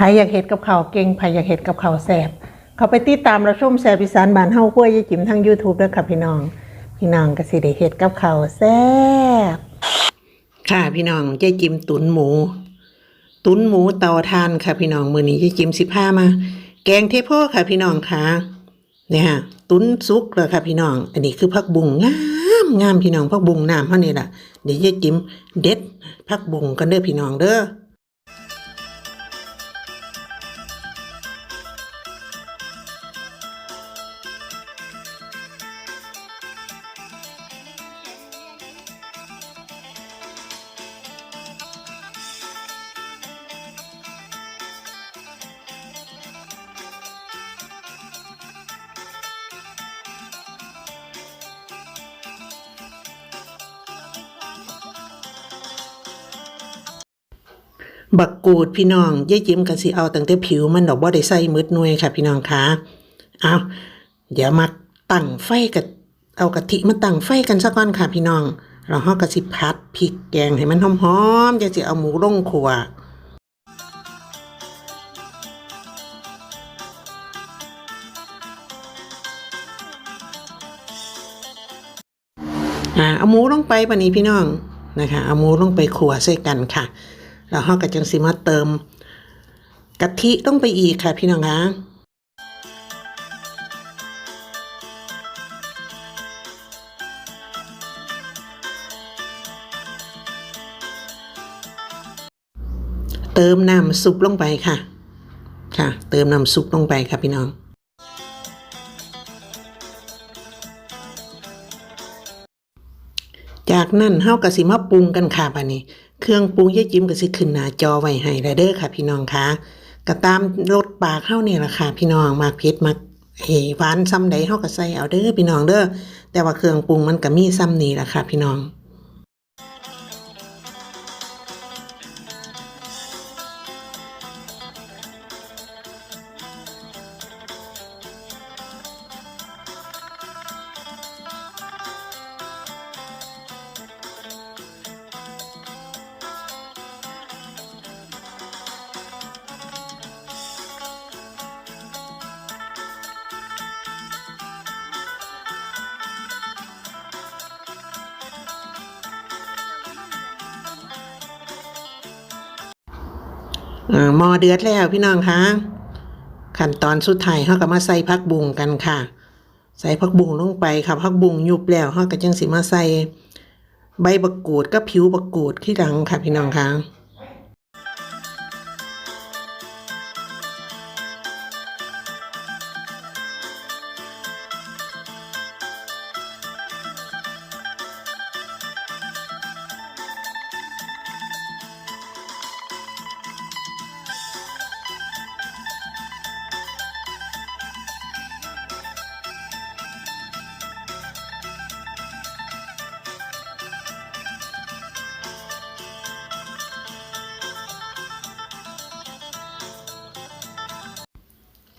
ไผอยากเฮ็ดกับข้าวเก่งไผอยากเฮ็ดกับข้าวแซ่บเขาไปติดตามรับชมแซ่บอีสานบานเฮาคั่วยายจิ๋มทาง YouTube เด้อค่ะพี่น้อง พี่น้องก็สิได้เฮ็ดกับข้าวแซ่บค่ะพี่น้องยายจิ๋มตุ๋นหมู ตุ๋นหมูเตาทานค่ะพี่น้องมื้อนี้ยายจิ๋มสิพามา แกงเทโพค่ะพี่น้องค่ะเนี่ยฮะตุ๋นสุกแล้วค่ะพี่น้อง อันนี้คือผักบุ้งงามงามพี่น้องผักบุ้งน้ำเฮานี่ล่ะเดี๋ยวยายจิ๋มเด็ดผักบุ้งกันเด้อพี่น้องเด้อ บักกูดพี่น้องยายจิ้มกันสิเอาตั้งแต่ผิวมันดอกบ่ได้ใส่มืดน่วยค่ะพี่น้องคะเอาเดี๋ยวมาตั้งไฟกับเอากะทิมาตั้งไฟกันสักก่อนค่ะพี่น้อง เราฮอกกะสิพัดพริกแกงให้มันหอมๆจะสิเอาหมูลงครัวอ่าเอาหมูลงไปปะนี้พี่น้องนะคะ เอาหมูลงไปขัวใส่กันค่ะ แล้วเราก็จังสิมาเติมกะทิต้องไปอีกค่ะพี่น้องคะเติมน้ำซุปลงไปค่ะ ค่ะ เติมน้ำซุปลงไปค่ะพี่น้อง จากนั้นเฮากะสิมาปรุงกันค่ะบัดนี้ เครื่องปรุงยายจิ้มก็สิขึ้นหน้าจอไว้ให้แล้วเด้อค่ะ พี่น้องคะก็ตามรสปากเฮานี่ล่ะค่ะ พี่น้องมากเผ็ดมากเฮ้หวานซ้ำใดเฮาก็ใส่เอาเด้อพี่น้องเด้อแต่ว่าเครื่องปรุงมันก็มีซ้ำนี่ล่ะค่ะ พี่น้อง มอเดือดแล้วพี่น้องคะขั้นตอนสุดท้ายเขาก็มาใส่พักบุ้งกันค่ะ ใส่พักบุ้งลงไปค่ะพักบุ้งยุบแล้วเขาก็จังสิมาใส่ใบบักกูดกับผิวบักกูดที่หลังค่ะพี่น้องคะ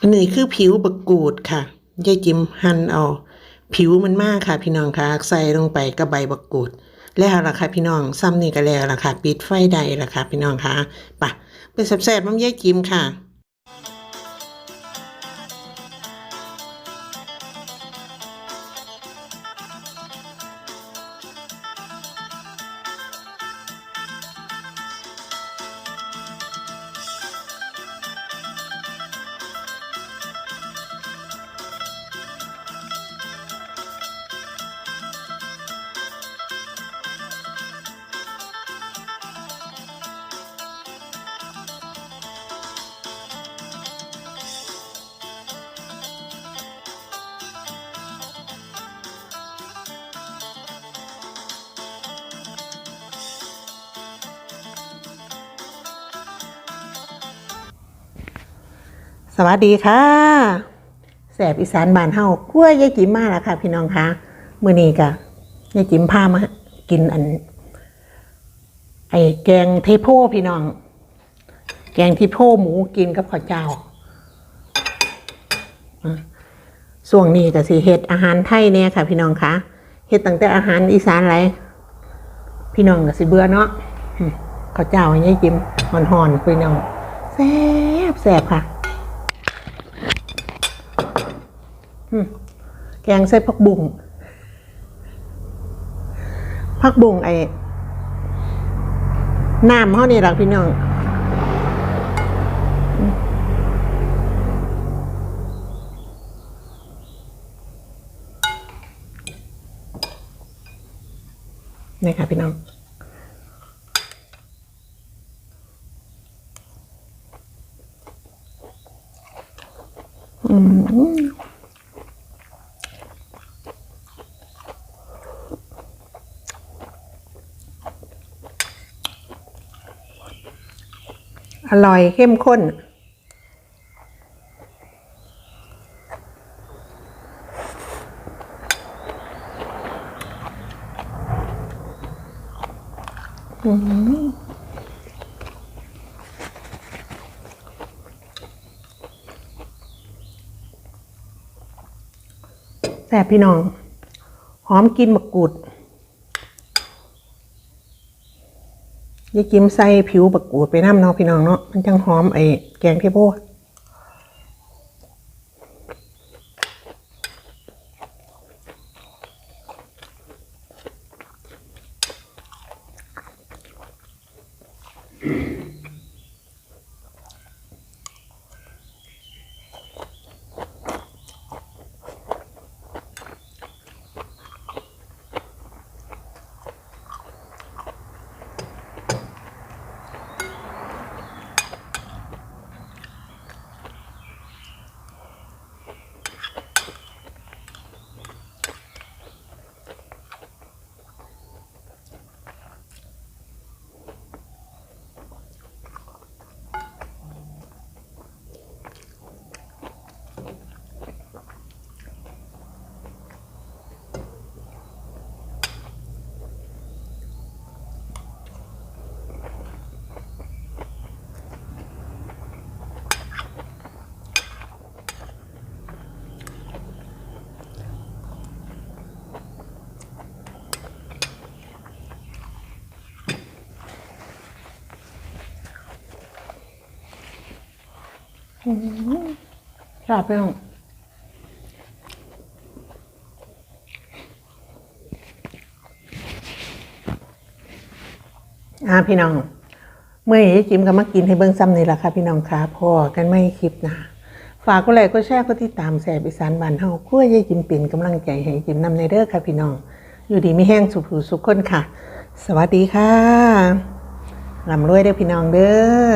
อันนี้คือผิวบักกูดค่ะยายจิมหั่นเอาผิวมันมากค่ะ พี่น้องคะใส่ลงไปกับใบบักกูด แล้วล่ะค่ะพี่น้องซ้ำนี่ก็แล้วล่ะค่ะ ปิดไฟได้ล่ะค่ะ พี่น้องคะปะไปแซ่บๆน้ำยายจิมค่ะ สวัสดีค่ะแสบอีสานบานเฮากล้วยยายจิ๋มมาแล้วค่ะ พี่น้องคะมื้อนี้ก็ยายจิ๋มพามากินอัน ไอ้แกงเทโพพี่น้อง แกงเทโพหมูกินกับข้าวเจ้าอ่วงนี้ก็สิเฮ็ดอาหารไทยเนี่ยค่ะ พี่น้องคะเฮ็ดตั้งแต่อาหารอีสานไรพี่น้องก็สิเบื่อเนาะข้าวเจ้าให้ยายจิ๋มห่อนๆพี่น้องซ่บแซ่บค่ะอืม แกงใส่ผักบุ้งผักบุ้งไอ้น้ำเขานี่หรักพี่น้องนี่ค่ะพี่น้องอืม อร่อยเข้มข้น อืมแต่บพี่น้อง หอมกินมะกรูด ยายกิมใส่ผิวมะกกูดไปน้ำเนาะพี่น้องเนาะมันจังหอมไอ้แกงเทโพ ชอบพี่น้องอ่าพี่น้อง เมื่อนี้จิมก็มากินให้เบิ้งซ้ำนี่แหละค่ะ พี่น้องค่ะพอกันไม่คลิปนะฝากก็ไลค์ก็แชร์ก็ติดตามแสบอีสานบ้านเฮาคั่วยายจิมเป็นกำลังใจให้จิมนำในเด้อค่ะพี่น้อง อยู่ดีไม่แห้งสุขหูสุขคนค่ะ สวัสดีค่ะลำรวยเด้อพี่น้องเด้อ